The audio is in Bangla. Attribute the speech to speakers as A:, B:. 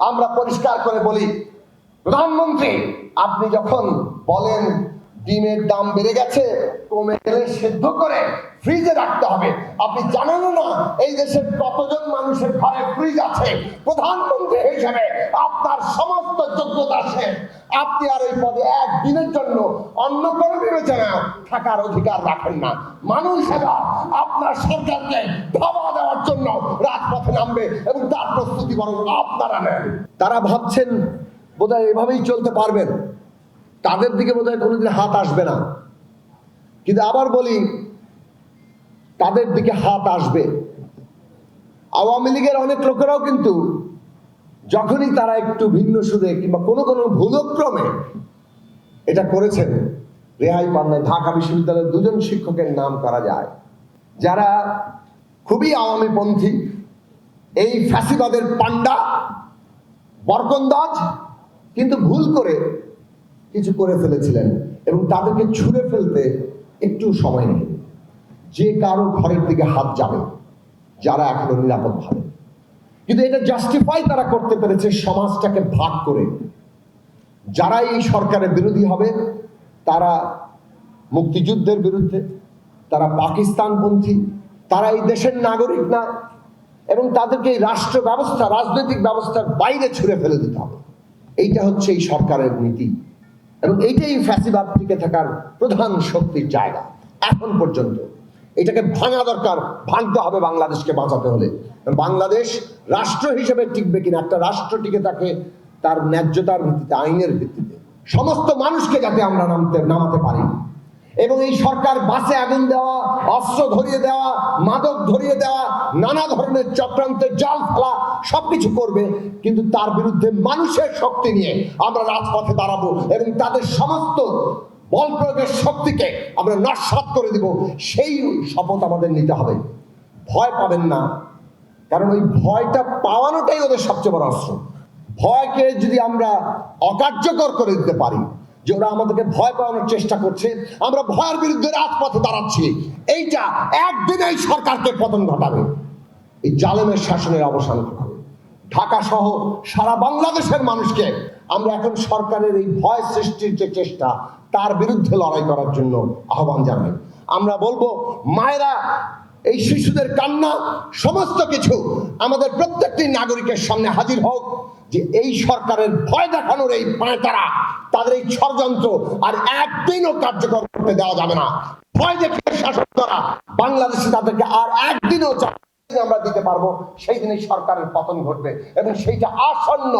A: আমরা পরিষ্কার করে বলি, প্রধানমন্ত্রী, আপনি যখন বলেন ডিমের দাম বেড়ে গেছে, কমে গেলে সেদ্ধ করে ফ্রিজে রাখতে হবে। আপনি জানেন না, এই দেশের কতজন মানুষের ঘরে ফ্রিজ আছে? প্রধানমন্ত্রী হিসেবে আপনার সমস্ত যোগ্যতা আছে আপনি আর এই পদে একদিনের জন্য অন্য কোনো বিবেচনা থাকার অধিকার রাখেন না। মানুষ এবার আপনার সরকারকে ধাবা দেওয়ার জন্য রাজপথে নামবে এবং তার প্রস্তুতি বরং আপনারা নেন। তারা ভাবছেন, বোধহয় এভাবেই চলতে পারবেন। তাদের দিকে বোধহয় কোনোদিন হাত আসবে না। কিন্তু আবার বলি তাদের দিকে হাত আসবে আওয়ামী লীগের অনেক লোকেরাও কিন্তু যখনই তারা একটু ভিন্ন সুদে কিংবা কোনো কোনো ভুলক্রমে এটা করেছেন, রেহাই পান নাই। ঢাকা বিশ্ববিদ্যালয়ের দুজন শিক্ষকের নাম করা যায় যারা খুবই আওয়ামী পন্থী এই ফ্যাসিবাদের পান্ডা বরকন্দাজ, কিন্তু ভুল করে কিছু করে ফেলেছিলেন এবং তাদেরকে ছুঁড়ে ফেলতে একটু সময় নেই যে কারও ঘরের দিকে হাত যাবে, যারা এখনও নিরাপদ ভাবে। কিন্তু এটা জাস্টিফাই তারা করতে পেরেছে সমাজটাকে ভাগ করে। যারা এই সরকারের বিরোধী হবে, তারা মুক্তিযুদ্ধের বিরুদ্ধে, তারা পাকিস্তানপন্থী, তারা এই দেশের নাগরিক না, এবং তাদেরকে এই রাষ্ট্র ব্যবস্থা, রাজনৈতিক ব্যবস্থার বাইরে ছুঁড়ে ফেলে দিতে হবে। এইটা হচ্ছে এই সরকারের নীতি। এবং এইটাই ফ্যাসিবাদ টিকে থাকার প্রধান শক্তির জায়গা, এখন পর্যন্ত। এটাকে ভাঙা দরকার, ভাঙতে হবে বাংলাদেশকে বাঁচাতে হলে। বাংলাদেশ রাষ্ট্র হিসেবে টিকবে কিনা, একটা রাষ্ট্র টিকে থাকে তার ন্যায্যতার ভিত্তিতে, আইনের ভিত্তিতে। সমস্ত মানুষকে যাতে আমরা নামতে, নামাতে পারি। এবং এই সরকার বাসে আগুন দেওয়া, অস্ত্র ধরিয়ে দেওয়া, মাদক ধরিয়ে দেওয়া, নানা ধরনের চক্রান্তের জাল ফেলা, সবকিছু করবে। কিন্তু তার বিরুদ্ধে মানুষের শক্তি নিয়ে আমরা রাজপথে দাঁড়াবো এবং তাদের সমস্ত বল প্রয়োগের শক্তিকে আমরা নস্বাত করে দিব। সেই শপথ আমাদের নিতে হবে। ভয় পাবেন না। কারণ ওই ভয়টা পাওয়ানোটাই ওদের সবচেয়ে বড় অস্ত্র। ভয়কে যদি আমরা অকার্যকর করে দিতে পারি, যে ওরা আমাদেরকে ভয় পাওয়ানোর চেষ্টা করছে, আমরা ভয়ের বিরুদ্ধে রাজপথে দাঁড়াচ্ছি, এইটা একদিন এই সরকারকে পতন ঘটাবে। এই জালেমের শাসনের অবসান ঘটাবে। ঢাকা সহ সারা বাংলাদেশের মানুষকে আমরা এখন সরকারের এই ভয় সৃষ্টির যে চেষ্টা তার বিরুদ্ধে লড়াই করার জন্য আহ্বান জানাই। আমরা বলব, মায়েরা, এই শিশুদের কান্না, সমস্ত কিছু আমাদের প্রত্যেকটি নাগরিকের সামনে হাজির হোক যে এই সরকারের ভয় দেখানোর এই পাঁয়তারা তাদের এই ষড়যন্ত্র আর একদিনও কার্যকর করতে দেওয়া যাবে না। ভয় দেখে শাসন করা বাংলাদেশে তাদেরকে আর একদিনও আমরা দিতে পারব, সেই দিনই সরকারের পতন ঘটবে এবং সেইটা আসন্ন